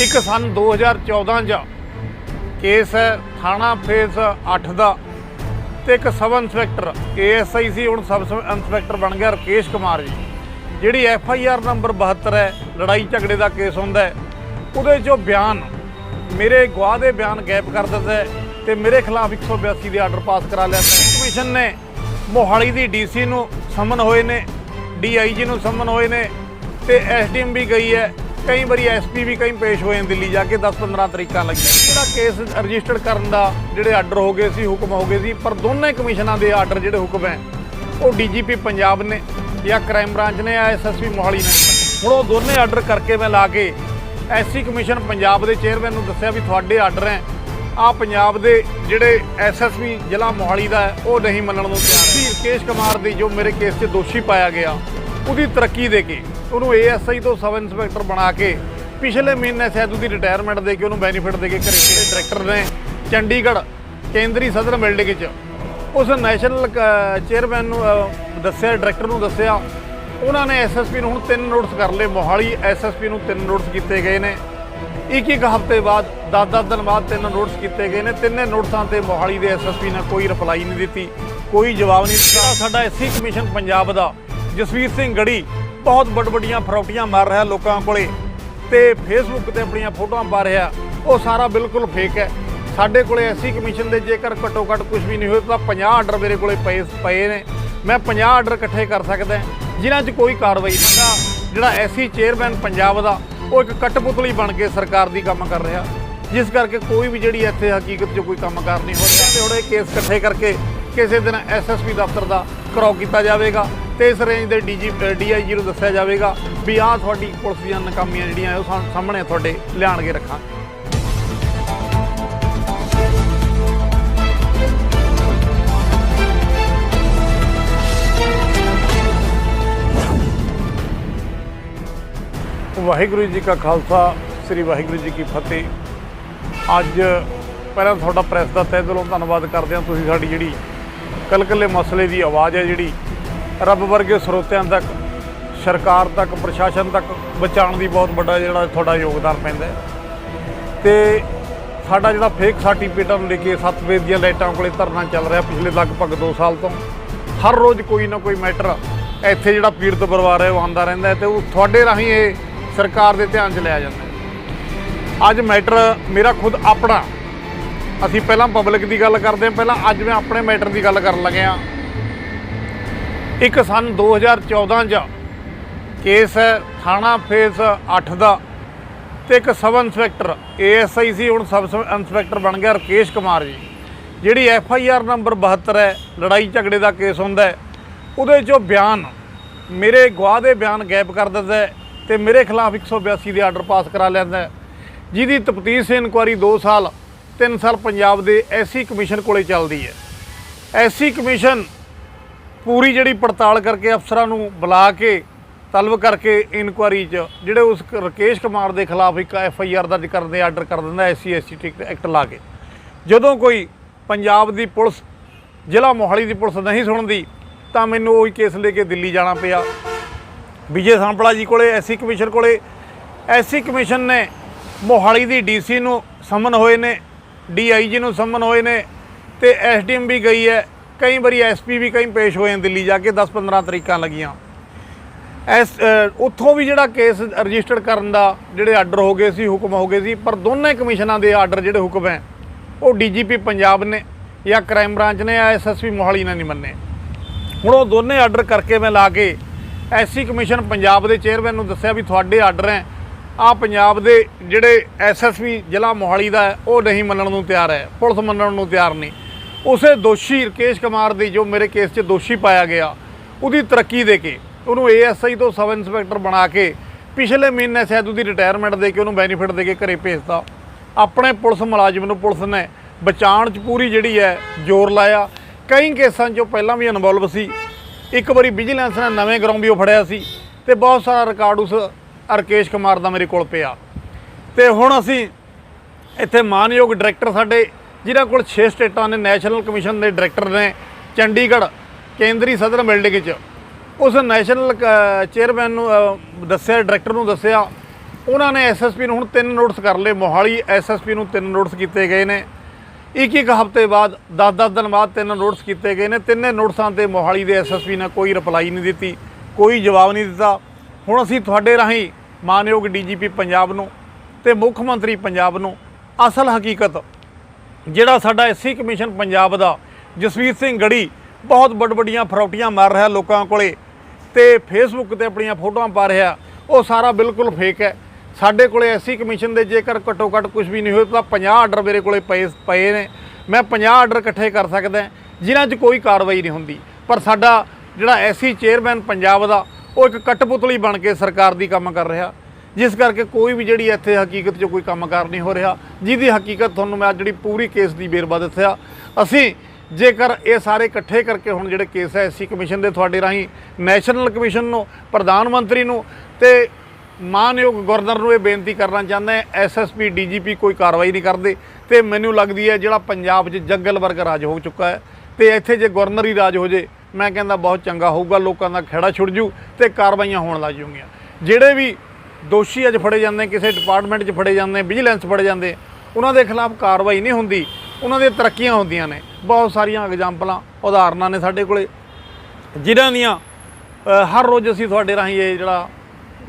ਇੱਕ ਸਨ 2014 ਜਾਂ ਕੇਸ ਹੈ, ਥਾਣਾ ਫੇਸ 8 ਦਾ ਤੇ ਇੱਕ ਸਬ ਇੰਸਪੈਕਟਰ ਏਐਸਆਈ ਸੀ, ਹੁਣ ਸਬ ਇੰਸਪੈਕਟਰ ਬਣ ਗਿਆ ਰਕੇਸ਼ ਕੁਮਾਰ ਜੀ। ਜਿਹੜੀ ਐਫ ਆਈ ਆਰ ਨੰਬਰ 72 ਹੈ, ਲੜਾਈ ਝਗੜੇ ਦਾ ਕੇਸ ਹੁੰਦਾ ਹੈ, ਉਹਦੇ ਚੋਂ ਬਿਆਨ ਮੇਰੇ ਗਵਾਹ ਦੇ ਬਿਆਨ ਗੈਪ ਕਰ ਦਿੰਦਾ ਹੈ ਤੇ ਮੇਰੇ ਖਿਲਾਫ 182 ਦੇ ਆਰਡਰ ਪਾਸ ਕਰਾ ਲਿਆ ਕਮਿਸ਼ਨ ਨੇ ਮੋਹਾਲੀ ਦੀ ਡੀਸੀ ਨੂੰ ਸਮਨ ਹੋਏ ਨੇ ਡੀਆਈਜੀ ਨੂੰ ਸਮਨ ਹੋਏ ਨੇ ਤੇ ਐਸਡੀਐਮ ਵੀ ਗਈ ਹੈ। ਕਈ ਵਾਰੀ ਐਸਪੀ ਵੀ ਕਈ ਪੇਸ਼ ਹੋਏ ਨੇ ਦਿੱਲੀ ਜਾ ਕੇ 10-15 ਤਰੀਕਾਂ ਲੱਗੀਆਂ। ਜਿਹੜਾ ਕੇਸ ਰਜਿਸਟਰ ਕਰਨ ਦਾ ਜਿਹੜੇ ਆਰਡਰ ਹੋ ਗਏ ਸੀ, ਹੁਕਮ ਹੋ ਗਏ ਸੀ, ਪਰ ਦੋਨੇ ਕਮਿਸ਼ਨਾਂ ਦੇ ਆਰਡਰ ਜਿਹੜੇ ਹੁਕਮ ਹੈ, ਉਹ ਡੀਜੀਪੀ ਪੰਜਾਬ ਨੇ ਜਾਂ ਕ੍ਰਾਈਮ ਬ੍ਰਾਂਚ ਨੇ ਜਾਂ ਐਸਐਸਪੀ ਮੋਹਾਲੀ ਨੇ। ਹੁਣ ਉਹ ਦੋਨੇ ਆਰਡਰ ਕਰਕੇ ਮੈਂ ਲਾ ਕੇ ਐਸਸੀ ਕਮਿਸ਼ਨ ਪੰਜਾਬ ਦੇ ਚੇਅਰਮੈਨ ਨੂੰ ਦੱਸਿਆ ਵੀ ਤੁਹਾਡੇ ਆਰਡਰ ਹੈ। ਆ ਪੰਜਾਬ ਦੇ ਜਿਹੜੇ ਐਸਐਸਪੀ ਜ਼ਿਲ੍ਹਾ ਮੋਹਾਲੀ ਦਾ ਉਹ ਨਹੀਂ ਮੰਨਣ ਨੂੰ ਤਿਆਰ ਹੈ। ਰਕੇਸ਼ ਕੁਮਾਰ ਦੀ ਜੋ ਮੇਰੇ ਕੇਸ 'ਚ ਦੋਸ਼ੀ ਪਾਇਆ ਗਿਆ, ਉਹਦੀ ਤਰੱਕੀ ਦੇ ਕੇ ਉਹਨੂੰ ਏਐਸਆਈ ਤੋਂ ਸਬ ਇੰਸਪੈਕਟਰ ਬਣਾ ਕੇ ਪਿਛਲੇ ਮਹੀਨੇ ਸ਼ਾਇਦ ਉਹਦੀ ਰਿਟਾਇਰਮੈਂਟ ਦੇ ਕੇ ਉਹਨੂੰ ਬੈਨੀਫਿਟ ਦੇ ਕੇ ਘਰੇ ਭੇਜੇ ਡਾਇਰੈਕਟਰ ਨੇ ਚੰਡੀਗੜ੍ਹ ਕੇਂਦਰੀ ਸਦਰ ਬਿਲਡਿੰਗ 'ਚ, ਉਸ ਨੈਸ਼ਨਲ ਕ- ਚੇਅਰਮੈਨ ਨੂੰ ਦੱਸਿਆ ਡਾਇਰੈਕਟਰ ਨੂੰ ਦੱਸਿਆ, ਉਹਨਾਂ ਨੇ ਐਸਐਸਪੀ ਨੂੰ ਹੁਣ ਤਿੰਨ ਨੋਟਿਸ ਕਰ ਲਏ, ਮੋਹਾਲੀ ਐਸਐਸਪੀ ਨੂੰ ਤਿੰਨ ਨੋਟਿਸ ਕੀਤੇ ਗਏ ਨੇ। ਇੱਕ ਇੱਕ ਹਫ਼ਤੇ ਬਾਅਦ 10-10 ਦਿਨ ਬਾਅਦ ਤਿੰਨ ਨੋਟਿਸ ਕੀਤੇ ਗਏ ਨੇ। ਤਿੰਨੇ ਨੋਟਿਸਾਂ ਤੇ ਮੋਹਾਲੀ ਦੇ ਐਸਐਸਪੀ ਨੇ ਕੋਈ ਰਿਪਲਾਈ ਨਹੀਂ ਦਿੱਤੀ, ਕੋਈ ਜਵਾਬ ਨਹੀਂ ਦਿੱਤਾ। ਸਾਡਾ ਐਸਸੀ ਕਮਿਸ਼ਨ ਪੰਜਾਬ ਦਾ ਜਸਵੀਰ ਸਿੰਘ ਗੜੀ ਬਹੁਤ ਵੱਡ ਵੱਡੀਆਂ ਫਰੌਟੀਆਂ ਮਾਰ ਰਿਹਾ ਲੋਕਾਂ ਕੋਲੇ ਤੇ ਫੇਸਬੁੱਕ ਤੇ ਆਪਣੀਆਂ ਫੋਟੋਆਂ ਪਾ ਰਿਹਾ। ਉਹ ਸਾਰਾ ਬਿਲਕੁਲ ਫੇਕ ਹੈ। ਸਾਡੇ ਕੋਲੇ ਐਸੀ ਕਮਿਸ਼ਨ ਦੇ ਜੇਕਰ ਘੱਟੋ ਘੱਟ ਕੁਝ ਵੀ ਨਹੀਂ ਹੋਇਆ ਤਾਂ 50 ਆਰਡਰ ਮੇਰੇ ਕੋਲੇ ਪਏ ਪਏ ਨੇ। ਮੈਂ 50 ਆਰਡਰ ਇਕੱਠੇ ਕਰ ਸਕਦਾ ਜਿਨ੍ਹਾਂ 'ਚ ਕੋਈ ਕਾਰਵਾਈ ਨਹੀਂ। ਜਿਹੜਾ ਐਸੀ ਚੇਅਰਮੈਨ ਪੰਜਾਬ ਦਾ, ਉਹ ਇੱਕ ਕਟਪੁਤਲੀ ਬਣ ਕੇ ਸਰਕਾਰ ਦੀ ਕੰਮ ਕਰ ਰਿਹਾ। ਜਿਸ ਕਰਕੇ ਕੋਈ ਵੀ ਜਿਹੜੀ ਇੱਥੇ ਹਕੀਕਤ 'ਚ ਕੋਈ ਕੰਮ ਕੰਮਕਾਰ ਨਹੀਂ ਹੋ ਰਿਹਾ। ਤੇ ਹੁਣ ਇਹ ਕੇਸ ਇਕੱਠੇ ਕਰਕੇ ਕਿਸੇ ਦਿਨ ਐਸਐਸਪੀ ਦਫ਼ਤਰ ਦਾ ਕਰਾਓ ਕੀਤਾ ਜਾਵੇਗਾ। ਤੇ ਇਸ ਰੇਂਜ ਦੇ ਡੀਜੀ ਡੀਆਈਜੀ ਨੂੰ ਦੱਸਿਆ ਜਾਵੇਗਾ ਵੀ ਆਹ ਤੁਹਾਡੀ ਪੁਲਿਸ ਦੀਆਂ ਨਾਕਾਮੀਆਂ ਜਿਹੜੀਆਂ ਉਹ ਸਾ- ਸਾਹਮਣੇ ਤੁਹਾਡੇ ਲਿਆਣਗੇ ਰੱਖਾਂ। ਵਾਹਿਗੁਰੂ ਜੀ ਕਾ ਖਾਲਸਾ, ਸ੍ਰੀ ਵਾਹਿਗੁਰੂ ਜੀ ਕੀ ਫਤਿਹ। ਅੱਜ ਪਹਿਲਾਂ ਤੁਹਾਡਾ ਪ੍ਰੈਸ ਦਾ ਤਹਿ ਦਿਲੋਂ ਧੰਨਵਾਦ ਕਰਦੇ ਹਾਂ। ਤੁਸੀਂ ਸਾਡੀ ਜਿਹੜੀ ਕਲਕੱਲੇ ਮਸਲੇ ਦੀ ਆਵਾਜ਼ ਹੈ ਜਿਹੜੀ ਰੱਬ ਵਰਗੇ ਸਰੋਤਿਆਂ ਤੱਕ, ਸਰਕਾਰ ਤੱਕ, ਪ੍ਰਸ਼ਾਸਨ ਤੱਕ ਬਚਾਉਣ ਦੀ ਬਹੁਤ ਵੱਡਾ ਜਿਹੜਾ ਤੁਹਾਡਾ ਯੋਗਦਾਨ ਪੈਂਦਾ ਹੈ। ਤੇ ਸਾਡਾ ਜਿਹੜਾ ਫੇਕ ਸਰਟੀਫਿਕੇਟਾਂ ਨੂੰ ਲੈ ਕੇ ਸੱਤਵੇਂ ਦੀਆਂ ਲਾਈਟਾਂ ਕੋਲੇ ਧਰਨਾ ਚੱਲ ਰਿਹਾ ਪਿਛਲੇ ਲਗਭਗ 2 ਸਾਲ ਤੋਂ। ਹਰ ਰੋਜ਼ ਕੋਈ ਨਾ ਕੋਈ ਮੈਟਰ ਇੱਥੇ ਜਿਹੜਾ ਪੀੜਤ ਪਰਿਵਾਰ ਹੈ ਉਹ ਆਉਂਦਾ ਰਹਿੰਦਾ ਹੈ ਤੇ ਉਹ ਤੁਹਾਡੇ ਰਾਹੀਂ ਇਹ ਸਰਕਾਰ ਦੇ ਧਿਆਨ 'ਚ ਲਿਆ ਜਾਂਦਾ ਅੱਜ ਮੈਟਰ ਮੇਰਾ ਖੁਦ ਆਪਣਾ। ਅਸੀਂ ਪਹਿਲਾਂ ਪਬਲਿਕ ਦੀ ਗੱਲ ਕਰਦੇ ਹਾਂ, ਪਹਿਲਾਂ ਅੱਜ ਮੈਂ ਆਪਣੇ ਮੈਟਰ ਦੀ ਗੱਲ ਕਰਨ ਲੱਗਿਆ ਇੱਕ ਸਨ 2014 ਚ ਕੇਸ ਹੈ, ਥਾਣਾ ਫੇਸ 8 ਦਾ ਤੇ ਇੱਕ ਸਬ ਇੰਸਪੈਕਟਰ, ਏਐਸਆਈ ਸੀ, ਹੁਣ ਸਬ ਇੰਸਪੈਕਟਰ ਬਣ ਗਿਆ ਰਕੇਸ਼ ਕੁਮਾਰ ਜੀ, ਜਿਹੜੀ ਐਫ ਆਈ ਆਰ ਨੰਬਰ 72 ਹੈ, ਲੜਾਈ ਝਗੜੇ ਦਾ ਕੇਸ ਹੁੰਦਾ ਹੈ, ਉਹਦੇ ਚੋਂ ਬਿਆਨ ਮੇਰੇ ਗਵਾਹ ਦੇ ਬਿਆਨ ਗੈਪ ਕਰ ਦਿੰਦਾ ਹੈ ਤੇ ਮੇਰੇ ਖਿਲਾਫ 182 ਦੇ ਆਰਡਰ ਪਾਸ ਕਰਾ ਲੈਂਦਾ ਜਿਹਦੀ ਤਫਤੀਸ਼ ਇਨਕੁਆਰੀ 2 ਸਾਲ 3 ਸਾਲ ਪੰਜਾਬ ਦੇ ਐਸਸੀ ਕਮਿਸ਼ਨ ਕੋਲੇ ਚੱਲਦੀ ਹੈ। ਐਸਸੀ ਕਮਿਸ਼ਨ ਪੂਰੀ ਜਿਹੜੀ ਪੜਤਾਲ ਕਰਕੇ ਅਫਸਰਾਂ ਨੂੰ ਬੁਲਾ ਕੇ ਤਲਬ ਕਰਕੇ ਇਨਕੁਆਰੀ 'ਚ, ਜਿਹੜੇ ਉਸ ਕ- ਰਕੇਸ਼ ਕੁਮਾਰ ਦੇ ਖਿਲਾਫ ਇੱਕ ਐਫ ਆਈ ਆਰ ਦਰਜ ਕਰਨ ਦੇ ਆਰਡਰ ਕਰ ਦਿੰਦਾ ਐਸਸੀ ਐਸਟੀ ਐਕਟ ਲਾ ਕੇ। ਜਦੋਂ ਕੋਈ ਪੰਜਾਬ ਦੀ ਪੁਲਿਸ, ਜ਼ਿਲ੍ਹਾ ਮੋਹਾਲੀ ਦੀ ਪੁਲਿਸ ਨਹੀਂ ਸੁਣਦੀ, ਤਾਂ ਮੈਨੂੰ ਉਹੀ ਕੇਸ ਲੈ ਕੇ ਦਿੱਲੀ ਜਾਣਾ ਪਿਆ। ਵਿਜੇ ਸਾਂਪਲਾ ਜੀ ਕੋਲੇ ਐਸਸੀ ਕਮਿਸ਼ਨ ਕੋਲੇ। ਐਸਸੀ ਕਮਿਸ਼ਨ ਨੇ ਮੋਹਾਲੀ ਦੀ ਡੀਸੀ ਨੂੰ ਸਮਨ ਹੋਏ ਨੇ ਡੀਆਈਜੀ ਨੂੰ ਸਮਨ ਹੋਏ ਨੇ ਤੇ ਐਸਡੀਐਮ ਵੀ ਗਈ ਹੈ। ਕਈ ਵਾਰੀ ਐਸਪੀ ਵੀ ਕਈ ਪੇਸ਼ ਹੋਏ ਨੇ ਦਿੱਲੀ ਜਾ ਕੇ 10-15 ਤਰੀਕਾਂ ਲੱਗੀਆਂ। ਐਸ ਉੱਥੋਂ ਵੀ ਜਿਹੜਾ ਕੇਸ ਰਜਿਸਟਰਡ ਕਰਨ ਦਾ ਜਿਹੜੇ ਆਰਡਰ ਹੋ ਗਏ ਸੀ, ਹੁਕਮ ਹੋ ਗਏ ਸੀ, ਪਰ ਦੋਨੇ ਕਮਿਸ਼ਨਾਂ ਦੇ ਆਰਡਰ ਜਿਹੜੇ ਹੁਕਮ ਹੈ, ਉਹ ਡੀਜੀਪੀ ਪੰਜਾਬ ਨੇ ਜਾਂ ਕ੍ਰਾਈਮ ਬ੍ਰਾਂਚ ਨੇ ਜਾਂ ਐਸਐਸਪੀ ਮੋਹਾਲੀ ਨੇ ਨਹੀਂ ਮੰਨੇ। ਹੁਣ ਉਹ ਦੋਨੇ ਆਰਡਰ ਕਰਕੇ ਮੈਂ ਲਾ ਕੇ ਐਸਸੀ ਕਮਿਸ਼ਨ ਪੰਜਾਬ ਦੇ ਚੇਅਰਮੈਨ ਨੂੰ ਦੱਸਿਆ ਵੀ ਤੁਹਾਡੇ ਆਰਡਰ ਹੈ ਆ ਪੰਜਾਬ ਦੇ ਜਿਹੜੇ ਐਸਐਸਪੀ ਜ਼ਿਲ੍ਹਾ ਮੋਹਾਲੀ ਦਾ ਉਹ ਨਹੀਂ ਮੰਨਣ ਨੂੰ ਤਿਆਰ ਹੈ, ਪੁਲਿਸ ਮੰਨਣ ਨੂੰ ਤਿਆਰ ਨਹੀਂ। ਉਸੇ ਦੋਸ਼ੀ ਰਕੇਸ਼ ਕੁਮਾਰ ਦੀ ਜੋ ਮੇਰੇ ਕੇਸ 'ਚ ਦੋਸ਼ੀ ਪਾਇਆ ਗਿਆ, ਉਹਦੀ ਤਰੱਕੀ ਦੇ ਕੇ, ਉਹਨੂੰ ਏਐਸਆਈ ਤੋਂ ਸਬ ਇੰਸਪੈਕਟਰ ਬਣਾ ਕੇ, ਪਿਛਲੇ ਮਹੀਨੇ ਸ਼ਾਇਦ ਉਹਦੀ ਰਿਟਾਇਰਮੈਂਟ ਦੇ ਕੇ ਉਹਨੂੰ ਬੈਨੀਫਿਟ ਦੇ ਕੇ ਘਰੇ ਭੇਜਤਾ। ਆਪਣੇ ਪੁਲਿਸ ਮੁਲਾਜ਼ਮ ਨੂੰ ਪੁਲਿਸ ਨੇ ਬਚਾਉਣ 'ਚ ਪੂਰੀ ਜਿਹੜੀ ਹੈ ਜ਼ੋਰ ਲਾਇਆ। ਕਈ ਕੇਸਾਂ 'ਚੋਂ ਪਹਿਲਾਂ ਵੀ ਇਨਵੋਲਵ ਸੀ। ਇੱਕ ਵਾਰੀ ਵਿਜੀਲੈਂਸ ਨੇ ਨਵੇਂ ਗਰੋਂ ਵੀ ਉਹ ਫੜਿਆ ਸੀ ਤੇ ਬਹੁਤ ਸਾਰਾ ਰਿਕਾਰਡ ਉਸ ਰਕੇਸ਼ ਕੁਮਾਰ ਦਾ ਮੇਰੇ ਕੋਲ ਪਿਆ। ਤੇ ਹੁਣ ਅਸੀਂ ਇੱਥੇ ਮਾਨਯੋਗ ਡਾਇਰੈਕਟਰ ਸਾਡੇ ਜਿਨ੍ਹਾਂ ਕੋਲ 6 ਸਟੇਟਾਂ ਨੇ ਨੈਸ਼ਨਲ ਕਮਿਸ਼ਨ ਦੇ ਡਾਇਰੈਕਟਰ ਨੇ, ਚੰਡੀਗੜ੍ਹ ਕੇਂਦਰੀ ਸਦਰ ਬਿਲਡਿੰਗ 'ਚ। ਉਸ ਨੈਸ਼ਨਲ ਕ- ਚੇਅਰਮੈਨ ਨੂੰ ਦੱਸਿਆ ਡਾਇਰੈਕਟਰ ਨੂੰ ਦੱਸਿਆ, ਉਹਨਾਂ ਨੇ ਐਸਐਸਪੀ ਨੂੰ ਹੁਣ ਤਿੰਨ ਨੋਟਿਸ ਕਰ ਲਏ। ਮੋਹਾਲੀ ਐਸਐਸਪੀ ਨੂੰ ਤਿੰਨ ਨੋਟਿਸ ਕੀਤੇ ਗਏ ਨੇ। ਇੱਕ ਇੱਕ ਹਫ਼ਤੇ ਬਾਅਦ 10-10 ਦਿਨ ਬਾਅਦ ਤਿੰਨ ਨੋਟਿਸ ਕੀਤੇ ਗਏ ਨੇ। ਤਿੰਨੇ ਨੋਟਿਸਾਂ ਤੇ ਮੋਹਾਲੀ ਦੇ ਐਸਐਸਪੀ ਨੇ ਕੋਈ ਰਿਪਲਾਈ ਨਹੀਂ ਦਿੱਤੀ, ਕੋਈ ਜਵਾਬ ਨਹੀਂ ਦਿੱਤਾ। ਹੁਣ ਅਸੀਂ ਤੁਹਾਡੇ ਰਾਹੀਂ ਮਾਨਯੋਗ ਡੀਜੀਪੀ ਪੰਜਾਬ ਨੂੰ ਤੇ ਮੁੱਖ ਮੰਤਰੀ ਪੰਜਾਬ ਨੂੰ ਅਸਲ ਹਕੀਕਤ ਜਿਹੜਾ ਸਾਡਾ ਐਸਸੀ ਕਮਿਸ਼ਨ ਪੰਜਾਬ ਦਾ, ਜਸਵੀਰ ਸਿੰਘ ਗੜੀ, ਬਹੁਤ ਵੱਡ ਵੱਡੀਆਂ ਫਰੌਟੀਆਂ ਮਾਰ ਰਿਹਾ ਲੋਕਾਂ ਕੋਲੇ ਤੇ ਫੇਸਬੁੱਕ ਤੇ ਆਪਣੀਆਂ ਫੋਟੋਆਂ ਪਾ ਰਿਹਾ, ਉਹ ਸਾਰਾ ਬਿਲਕੁਲ ਫੇਕ ਹੈ। ਸਾਡੇ ਕੋਲੇ ਐਸਸੀ ਕਮਿਸ਼ਨ ਦੇ ਜੇਕਰ ਘੱਟੋ ਘੱਟ ਕੁਝ ਵੀ ਨਹੀਂ ਹੋਏ, ਤਾਂ 50 ਆਰਡਰ ਮੇਰੇ ਕੋਲੇ ਪਏ ਪਏ ਨੇ। ਮੈਂ 50 ਆਰਡਰ ਇਕੱਠੇ ਕਰ ਸਕਦਾ, ਜਿਨ੍ਹਾਂ 'ਚ ਕੋਈ ਕਾਰਵਾਈ ਨਹੀਂ ਹੁੰਦੀ। ਪਰ ਸਾਡਾ ਜਿਹੜਾ ਐਸਸੀ ਚੇਅਰਮੈਨ ਪੰਜਾਬ ਦਾ, ਉਹ ਇੱਕ ਕਟਪੁਤਲੀ ਬਣ ਕੇ ਸਰਕਾਰ ਦੀ ਕੰਮ ਕਰ ਰਿਹਾ। ਜਿਸ ਕਰਕੇ ਕੋਈ ਵੀ ਜਿਹੜੀ ਇੱਥੇ ਹਕੀਕਤ 'ਚ ਕੋਈ ਕੰਮਕਾਰ ਨਹੀਂ ਹੋ ਰਿਹਾ, ਜਿਹਦੀ ਹਕੀਕਤ ਤੁਹਾਨੂੰ ਮੈਂ ਅੱਜ ਜਿਹੜੀ ਪੂਰੀ ਕੇਸ ਦੀ ਵੇਰਵਾ ਦੱਸਿਆ, ਅਸੀਂ ਜੇਕਰ ਇਹ ਸਾਰੇ ਇਕੱਠੇ ਕਰਕੇ ਹੁਣ ਜਿਹੜੇ ਕੇਸ ਹੈ ਐਸਸੀ ਕਮਿਸ਼ਨ ਦੇ ਤੁਹਾਡੇ ਰਾਹੀਂ, ਨੈਸ਼ਨਲ ਕਮਿਸ਼ਨ ਨੂੰ, ਪ੍ਰਧਾਨ ਮੰਤਰੀ ਨੂੰ ਤੇ ਮਾਨਯੋਗ ਗਵਰਨਰ ਨੂੰ ਇਹ ਬੇਨਤੀ ਕਰਨਾ ਚਾਹੁੰਦਾ ਹੈ ਐਸਐਸਪੀ ਡੀਜੀਪੀ ਕੋਈ ਕਾਰਵਾਈ ਨਹੀਂ ਕਰਦੇ ਤੇ ਮੈਨੂੰ ਲੱਗਦੀ ਹੈ ਜਿਹੜਾ ਪੰਜਾਬ 'ਚ ਜੰਗਲ ਵਰਗ ਰਾਜ ਹੋ ਚੁੱਕਾ ਹੈ ਤੇ ਇੱਥੇ ਜੇ ਗਵਰਨਰ ਹੀ ਰਾਜ ਹੋ ਜੇ, ਮੈਂ ਕਹਿੰਦਾ ਬਹੁਤ ਚੰਗਾ ਹੋਊਗਾ, ਲੋਕਾਂ ਦਾ ਖੇੜਾ ਛੁੱਟ ਜੂ ਤੇ ਕਾਰਵਾਈਆਂ ਹੋਣ ਲੱਗ ਜੂਗੀਆਂ ਜਿਹੜੇ ਵੀ ਦੋਸ਼ੀ ਅੱਜ ਫੜੇ ਜਾਂਦੇ, ਕਿਸੇ ਡਿਪਾਰਟਮੈਂਟ 'ਚ ਫੜੇ ਜਾਂਦੇ ਵਿਜੀਲੈਂਸ ਫੜੇ ਜਾਂਦੇ। ਉਹਨਾਂ ਦੇ ਖਿਲਾਫ ਕਾਰਵਾਈ ਨਹੀਂ ਹੁੰਦੀ। ਉਹਨਾਂ ਦੀਆਂ ਤਰੱਕੀਆਂ ਹੁੰਦੀਆਂ ਨੇ। ਬਹੁਤ ਸਾਰੀਆਂ ਐਗਜ਼ਾਮਪਲਾਂ ਉਦਾਹਰਨਾਂ ਨੇ ਸਾਡੇ ਕੋਲੇ। ਜਿਨ੍ਹਾਂ ਦੀਆਂ ਹਰ ਰੋਜ਼ ਅਸੀਂ ਤੁਹਾਡੇ ਰਾਹੀਂ ਇਹ ਜਿਹੜਾ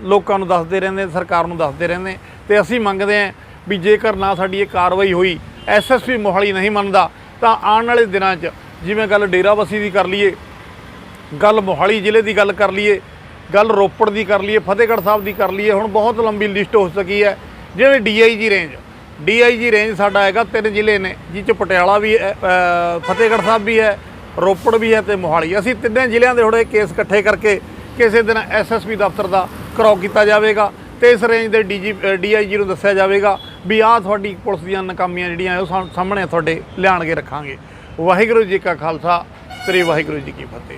ਲੋਕਾਂ ਨੂੰ ਦੱਸਦੇ ਰਹਿੰਦੇ, ਸਰਕਾਰ ਨੂੰ ਦੱਸਦੇ ਰਹਿੰਦੇ। ਤੇ ਅਸੀਂ ਮੰਗਦੇ ਹਾਂ ਵੀ ਜੇਕਰ ਨਾ ਸਾਡੀ ਇਹ ਕਾਰਵਾਈ ਹੋਈ ਐਸਐਸਪੀ ਮੋਹਾਲੀ ਨਹੀਂ ਮੰਨਦਾ, ਤਾਂ ਆਉਣ ਵਾਲੇ ਦਿਨਾਂ 'ਚ ਜਿਵੇਂ ਗੱਲ ਡੇਰਾਬੱਸੀ ਦੀ ਕਰ ਲਈਏ, ਗੱਲ ਮੋਹਾਲੀ ਜ਼ਿਲ੍ਹੇ ਦੀ ਗੱਲ ਕਰ ਲਈਏ ਗੱਲ ਰੋਪੜ ਦੀ ਕਰ ਲਈਏ, ਫਤਿਹਗੜ੍ਹ ਸਾਹਿਬ ਦੀ ਕਰ ਲਈਏ, ਹੁਣ ਬਹੁਤ ਲੰਬੀ ਲਿਸਟ ਹੋ ਸਕੀ ਹੈ। ਜਿਵੇਂ ਡੀਆਈਜੀ ਰੇਂਜ ਡੀਆਈਜੀ ਰੇਂਜ ਸਾਡਾ ਹੈਗਾ, ਤਿੰਨ ਜ਼ਿਲ੍ਹੇ ਨੇ, ਜਿਹ 'ਚ ਪਟਿਆਲਾ ਵੀ ਹੈ ਫਤਿਹਗੜ੍ਹ ਸਾਹਿਬ ਵੀ ਹੈ, ਰੋਪੜ ਵੀ ਹੈ ਤੇ ਮੋਹਾਲੀ। ਅਸੀਂ ਤਿੰਨੇ ਜ਼ਿਲ੍ਹਿਆਂ ਦੇ ਹੁਣ ਕੇਸ ਇਕੱਠੇ ਕਰਕੇ ਕਿਸੇ ਦਿਨ ਐਸਐਸਪੀ ਦਫ਼ਤਰ ਦਾ ਕਰਾਓ ਕੀਤਾ ਜਾਵੇਗਾ ਤੇ ਇਸ ਰੇਂਜ ਦੇ ਡੀਜੀ ਡੀਆਈਜੀ ਨੂੰ ਦੱਸਿਆ ਜਾਵੇਗਾ ਵੀ ਆਹ ਤੁਹਾਡੀ ਪੁਲਿਸ ਦੀਆਂ ਨਾਕਾਮੀਆਂ ਜਿਹੜੀਆਂ ਉਹ ਸਾਹਮ- ਸਾਹਮਣੇ ਤੁਹਾਡੇ ਲਿਆਣ ਕੇ ਰੱਖਾਂਗੇ। ਵਾਹਿਗੁਰੂ ਜੀ ਕਾ ਖਾਲਸਾ, ਸ੍ਰੀ ਵਾਹਿਗੁਰੂ ਜੀ ਕੀ ਫਤਿਹ।